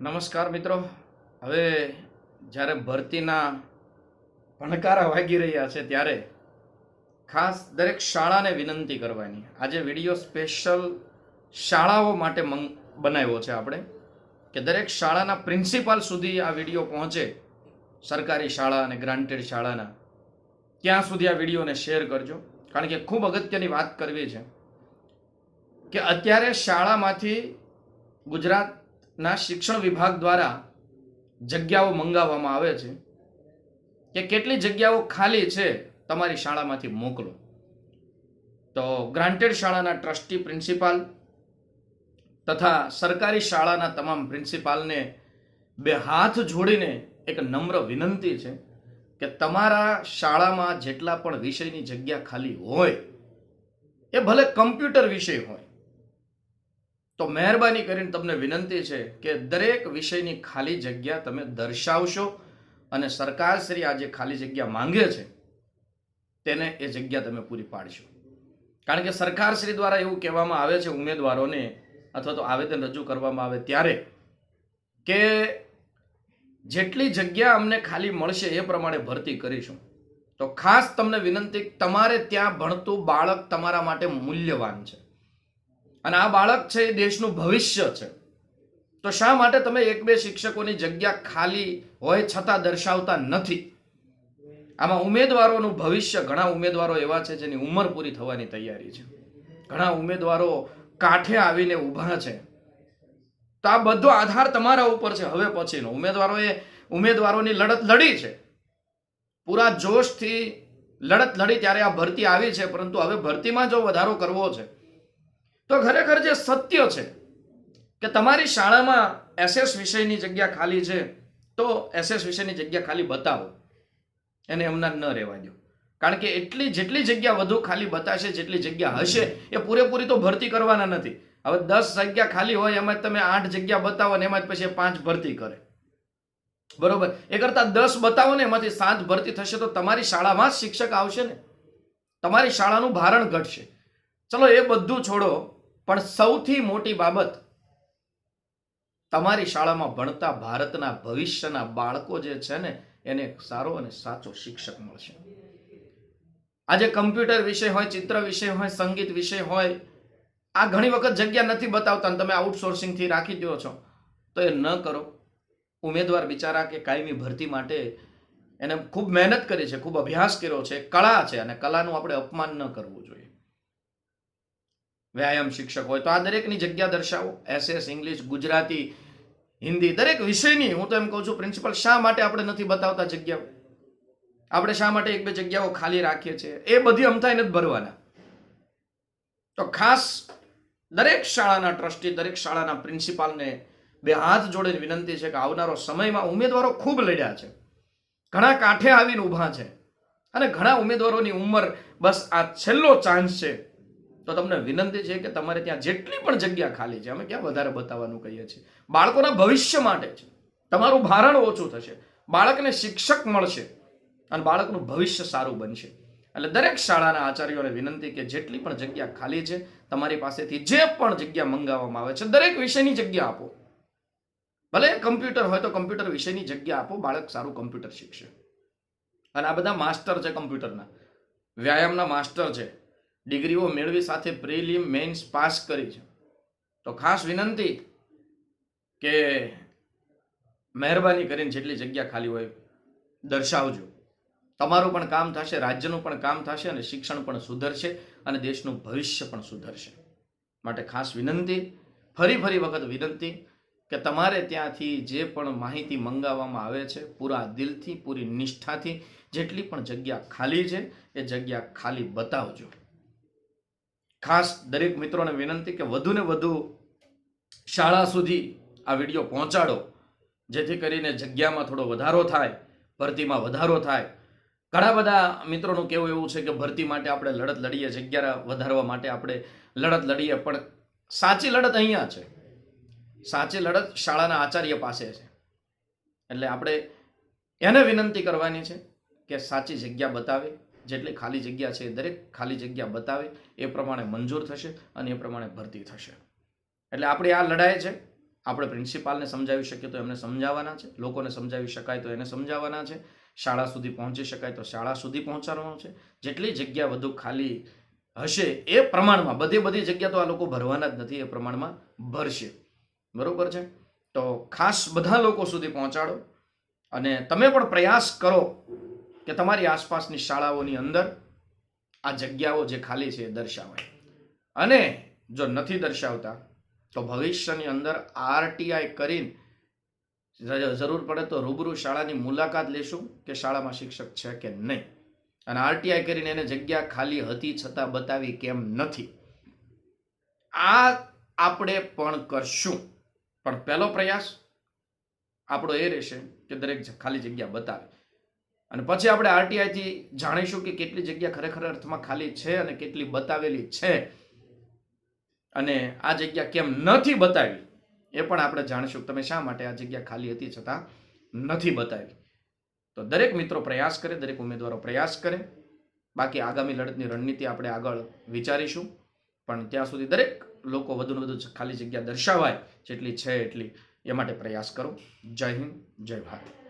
નમસ્કાર મિત્રો. હવે જ્યારે ભરતીના ભણકારા વાગી રહ્યા છે ત્યારે ખાસ દરેક શાળાને વિનંતી કરવાની. આજે વીડિયો સ્પેશિયલ શાળાઓ માટે મંગ બનાવ્યો છે આપણે. કે દરેક શાળાના પ્રિન્સિપાલ સુધી આ વીડિયો પહોંચે. સરકારી શાળા અને ગ્રાન્ટેડ શાળાના. ત્યાં સુધી આ વિડીયોને શેર કરજો. કારણ કે ખૂબ અગત્યની વાત કરવી છે. કે અત્યારે શાળામાંથી ગુજરાતના શિક્ષણ વિભાગ દ્વારા જગ્યાઓ મંગાવવામાં આવે છે કે કેટલી જગ્યાઓ ખાલી છે તમારી શાળામાંથી મોકલો. તો ગ્રાન્ટેડ શાળાના ટ્રસ્ટી પ્રિન્સિપાલ તથા સરકારી શાળાના તમામ પ્રિન્સિપાલને બે હાથ જોડીને એક નમ્ર વિનંતી છે કે તમારા શાળામાં જેટલા પણ વિષયની જગ્યા ખાલી હોય, એ ભલે કમ્પ્યુટર વિષય હોય તો મહેરબાની કરીને તમને વિનંતી છે કે દરેક વિષયની ખાલી જગ્યા તમે દર્શાવશો અને સરકારશ્રી આ જે ખાલી જગ્યા માંગે છે, તેને એ જગ્યા તમે પૂરી પાડશો. કારણ કે સરકારશ્રી દ્વારા એવું કહેવામાં આવે છે ઉમેદવારોને, અથવા તો આવેદન રજૂ કરવામાં આવે ત્યારે, કે જેટલી જગ્યા અમને ખાલી મળશે એ પ્રમાણે ભરતી કરીશું. તો ખાસ તમને વિનંતી તમારે ત્યાં ભણતું બાળક તમારા માટે મૂલ્યવાન છે. અને આ બાળક છે એ દેશનું ભવિષ્ય છે. તો શા માટે તમે એક બે શિક્ષકોની જગ્યા ખાલી હોય છતાં દર્શાવતા નથી? આમાં ઉમેદવારોનું ભવિષ્ય, ઘણા ઉમેદવારો એવા છે જેની ઉંમર પૂરી થવાની તૈયારી છે. ઘણા ઉમેદવારો કાંઠે આવીને ઊભા છે. તો આ બધો આધાર તમારા ઉપર છે. હવે પછીનો. ઉમેદવારોએ, ઉમેદવારોની લડત લડી છે. પૂરા જોશથી લડત લડી ત્યારે આ ભરતી આવી છે, પરંતુ હવે ભરતીમાં જો વધારો કરવો છે તો ખરેખર જે સત્ય છે કે તમારી શાળામાં એસએસ વિષયની જગ્યા ખાલી છે, તો એસએસ વિષયની જગ્યા ખાલી બતાવો. એને એમના ન રહેવા દો. કારણ કે એટલી જેટલી જગ્યા વધુ ખાલી બતાશે, જેટલી જગ્યા હશે, એ પૂરેપૂરી તો ભરતી કરવાના નથી. હવે દસ જગ્યા ખાલી હોય, એમાં તમે આઠ જગ્યા બતાવો ને એમાં જ પછી પાંચ ભરતી કરે. બરોબર? એ કરતા દસ બતાવો ને, એમાંથી સાત ભરતી થશે તો તમારી શાળામાં જ શિક્ષક આવશે ને. તમારી શાળાનું ભારણ ઘટશે. ચલો, એ બધું છોડો. પણ સૌથી મોટી બાબત તમારી શાળામાં ભણતા ભારતના ભવિષ્યના બાળકો જે છે ને, એને સારો અને સાચો શિક્ષક મળશે. આજે કમ્પ્યુટર વિષય હોય, ચિત્ર વિષય હોય, સંગીત વિષય હોય, આ ઘણી વખત જગ્યા નથી બતાવતા તમે આઉટસોર્સિંગથી રાખી દો છો. તો એ ન કરો. ઉમેદવાર બિચારા કે કાયમી ભરતી માટે એને ખૂબ મહેનત કરી છે, ખૂબ અભ્યાસ કર્યો છે, કળા છે અને કલાનું આપણે અપમાન ન કરવું જોઈએ. વ્યાયામ શિક્ષક હોય તો આ દરેકની જગ્યા દર્શાવો. એસએસ, ઇંગ્લિશ, ગુજરાતી, હિન્દી, દરેક વિષયની. હું તો એમ કહું છું, પ્રિન્સિપલ શા માટે આપણે નથી બતાવતા જગ્યાઓ? આપણે શા માટે એક બે જગ્યાઓ ખાલી રાખીએ છીએ? એ બધી અમથા એને જ ભરવાના. તો ખાસ દરેક શાળાના ટ્રસ્ટી, દરેક શાળાના પ્રિન્સિપાલને બે હાથ જોડીને વિનંતી છે કે આવનારો સમયમાં ઉમેદવારો ખૂબ લડ્યા છે. ઘણા કાંઠે આવીને ઊભા છે. અને ઘણા ઉમેદવારોની ઉંમર બસ આ છેલ્લો ચાન્સ છે. તો તમને વિનંતી છે કે તમારે ત્યાં જેટલી પણ જગ્યા ખાલી છે, અમે ક્યાં વધારે બતાવવાનું કહીએ છીએ. બાળકોના ભવિષ્ય માટે છે. તમારું ભારણ ઓછું થશે. બાળકને શિક્ષક મળશે અને બાળકનું ભવિષ્ય સારું બનશે. એટલે દરેક શાળાના આચાર્યોને વિનંતી કે જેટલી પણ જગ્યા ખાલી છે, તમારી પાસેથી જે પણ જગ્યા મંગાવવામાં આવે છે, દરેક વિષયની જગ્યા આપો. ભલે કમ્પ્યુટર હોય તો કમ્પ્યુટર વિષયની જગ્યા આપો, બાળક સારું કમ્પ્યુટર શીખશે. અને આ બધા માસ્ટર છે કમ્પ્યુટરના. વ્યાયામના માસ્ટર છે. ડિગ્રીઓ મેળવી સાથે પ્રિલિમ મેન્સ પાસ કરી છે. તો ખાસ વિનંતી કે મહેરબાની કરીને જેટલી જગ્યા ખાલી હોય દર્શાવજો. તમારું પણ કામ થશે, રાજ્યનું પણ કામ થશે અને શિક્ષણ પણ સુધરશે અને દેશનું ભવિષ્ય પણ સુધરશે. માટે ખાસ વિનંતી, ફરી ફરી વખત વિનંતી કે તમારે ત્યાંથી જે પણ માહિતી મંગાવવામાં આવે છે, પૂરા દિલથી, પૂરી નિષ્ઠાથી, જેટલી પણ જગ્યા ખાલી છે, એ જગ્યા ખાલી બતાવજો. ખાસ દરેક મિત્રોને વિનંતી કે વધુને વધુ શાળા સુધી આ વીડિયો પહોંચાડો. જેથી કરીને જગ્યામાં થોડો વધારો થાય, ભરતીમાં વધારો થાય. ઘણા બધા મિત્રોનું કહેવું એવું છે કે ભરતી માટે આપણે લડત લડીએ, જગ્યા વધારવા માટે આપણે લડત લડીએ, પણ સાચી લડત અહીંયા છે. સાચી લડત શાળાના આચાર્ય પાસે છે. એટલે આપણે એને વિનંતી કરવાની છે કે સાચી જગ્યા બતાવે જેટલી ખાલી જગ્યા છે એ દરેક ખાલી જગ્યા બતાવે, એ પ્રમાણે મંજૂર થશે અને એ પ્રમાણે ભરતી થશે. એટલે આપણી આ લડાઈ છે, આપણે પ્રિન્સિપાલને સમજાવી શકીએ તો એમને સમજાવવાના છે, લોકોને સમજાવી શકાય તો એને સમજાવવાના છે, શાળા સુધી પહોંચી શકાય તો શાળા સુધી પહોંચાડવાનું છે. જેટલી જગ્યા વધુ ખાલી હશે એ પ્રમાણમાં, બધી બધી જગ્યા તો આ લોકો ભરવાના જ નથી, એ પ્રમાણમાં ભરશે. બરાબર છે? તો ખાસ બધા લોકો સુધી પહોંચાડો અને તમે પણ પ્રયાસ કરો કે તમારી આસપાસની શાળાઓની અંદર આ જગ્યાઓ જે ખાલી છે એ દર્શાવાય. અને જો નથી દર્શાવતા, તો ભવિષ્યની અંદર આરટીઆઈ કરીને જરૂર પડે તો રૂબરૂ શાળાની મુલાકાત લેશું કે શાળામાં શિક્ષક છે કે નહીં. અને આરટીઆઈ કરીને એને જગ્યા ખાલી હતી છતાં બતાવી કેમ નથી. આ આપણે પણ કરશું. પણ પહેલો પ્રયાસ આપણો એ રહેશે કે દરેક ખાલી જગ્યા બતાવે. અને પછી આપણે આરટીઆઈથી જાણીશું કે કેટલી જગ્યા ખરેખર અર્થમાં ખાલી છે અને કેટલી બતાવેલી છે. અને આ જગ્યા કેમ નથી બતાવી, એ પણ આપણે જાણીશું તમે શા માટે આ જગ્યા ખાલી હતી છતાં નથી બતાવી. તો દરેક મિત્રો પ્રયાસ કરે, દરેક ઉમેદવારો પ્રયાસ કરે. બાકી આગામી લડતની રણનીતિ આપણે આગળ વિચારીશું. પણ ત્યાં સુધી દરેક લોકો વધુને વધુ ખાલી જગ્યા દર્શાવાય જેટલી છે એટલી, એ માટે પ્રયાસ કરો. જય હિન્દ, જય ભારત.